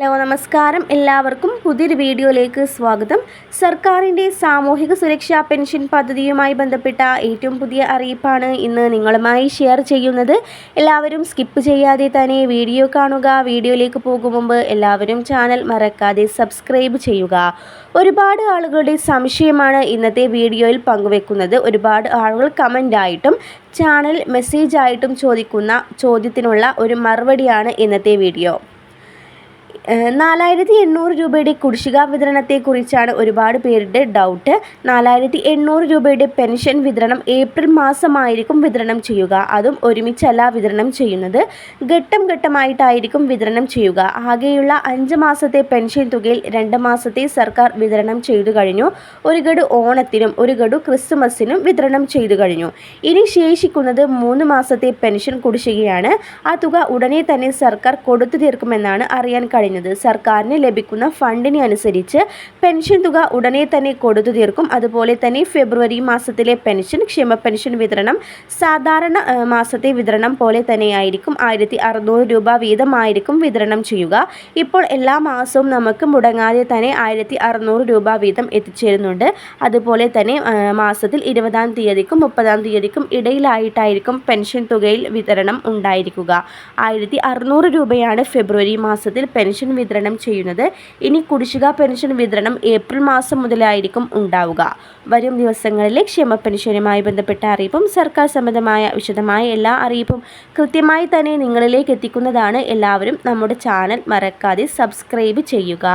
Hello നമസ്കാരം. എല്ലാവർക്കും പുതിയൊരു വീഡിയോയിലേക്ക് സ്വാഗതം. സർക്കാരിന്റെ സാമൂഹിക സുരക്ഷാ പെൻഷൻ പദ്ധതിയുമായി ബന്ധപ്പെട്ട ഏറ്റവും പുതിയ അറിയിപ്പാണ് ഇന്ന് നിങ്ങളുമായി ഷെയർ ചെയ്യുന്നത്. എല്ലാവരും സ്കിപ്പ് ചെയ്യാതെ തന്നെ വീഡിയോ കാണുക. വീഡിയോയിലേക്ക് പോകും മുമ്പ് എല്ലാവരും ചാനൽ മറക്കാതെ സബ്സ്ക്രൈബ് ചെയ്യുക. ഒരുപാട് ആളുകളുടെ സംശയമാണ് ഇന്നത്തെ വീഡിയോയിൽ പങ്കുവെക്കുന്നത്. ഒരുപാട് ആളുകൾ കമന്റായിട്ടും ചാനൽ മെസ്സേജായിട്ടും ചോദിക്കുന്ന ചോദ്യത്തിനുള്ള ഒരു മറുപടിയാണ് ഇന്നത്തെ വീഡിയോ. നാലായിരത്തി എണ്ണൂറ് രൂപയുടെ കുടിശ്ശിക വിതരണത്തെക്കുറിച്ചാണ് ഒരുപാട് പേരുടെ ഡൗട്ട്. നാലായിരത്തി എണ്ണൂറ് രൂപയുടെ പെൻഷൻ വിതരണം ഏപ്രിൽ മാസമായിരിക്കും വിതരണം ചെയ്യുക. അതും ഒരുമിച്ചല്ല വിതരണം ചെയ്യുന്നത്. ഘട്ടം ഘട്ടമായിട്ടായിരിക്കും വിതരണം ചെയ്യുക. ആകെയുള്ള അഞ്ച് മാസത്തെ പെൻഷൻ തുകയിൽ രണ്ട് മാസത്തെ സർക്കാർ വിതരണം ചെയ്തു കഴിഞ്ഞു. ഒരു ഗഡു ഓണത്തിനും ഒരു ഗഡു ക്രിസ്മസിനും വിതരണം ചെയ്തു കഴിഞ്ഞു. ഇനി ശേഷിക്കുന്നത് മൂന്ന് മാസത്തെ പെൻഷൻ കുടിശ്ശികയാണ്. ആ തുക ഉടനെ തന്നെ സർക്കാർ കൊടുത്തു തീർക്കുമെന്നാണ് അറിയാൻ കഴിഞ്ഞത്. പറയുന്നത്. സർക്കാരിന് ലഭിക്കുന്ന ഫണ്ടിനെ അനുസരിച്ച് പെൻഷൻ തുക ഉടനെ തന്നെ കൊടുത്തു തീർക്കും. അതുപോലെ തന്നെ ഫെബ്രുവരി മാസത്തിലെ പെൻഷൻ ക്ഷേമ പെൻഷൻ വിതരണം സാധാരണ മാസത്തെ വിതരണം പോലെ തന്നെയായിരിക്കും. ആയിരത്തി അറുന്നൂറ് രൂപ വീതമായിരിക്കും വിതരണം ചെയ്യുക. ഇപ്പോൾ എല്ലാ മാസവും നമുക്ക് മുടങ്ങാതെ തന്നെ ആയിരത്തി അറുന്നൂറ് രൂപ വീതം എത്തിച്ചേരുന്നുണ്ട്. അതുപോലെ തന്നെ മാസത്തിൽ ഇരുപതാം തീയതിക്കും മുപ്പതാം തീയതിക്കും ഇടയിലായിട്ടായിരിക്കും പെൻഷൻ തുകയിൽ വിതരണം ഉണ്ടായിരിക്കുക. ആയിരത്തി അറുന്നൂറ് രൂപയാണ് ഫെബ്രുവരി മാസത്തിൽ പെൻഷൻ പെൻഷൻ വിതരണം ചെയ്യുന്നത്. ഇനി കുടിശ്ശിക പെൻഷൻ വിതരണം ഏപ്രിൽ മാസം മുതലായിരിക്കും ഉണ്ടാവുക. വരും ദിവസങ്ങളിലെ ക്ഷേമ പെൻഷനുമായി ബന്ധപ്പെട്ട അറിയിപ്പും സർക്കാർ സംബന്ധമായ വിശദമായ എല്ലാ അറിയിപ്പും കൃത്യമായി തന്നെ നിങ്ങളിലേക്ക് എത്തിക്കുന്നതാണ്. എല്ലാവരും നമ്മുടെ ചാനൽ മറക്കാതെ സബ്സ്ക്രൈബ് ചെയ്യുക.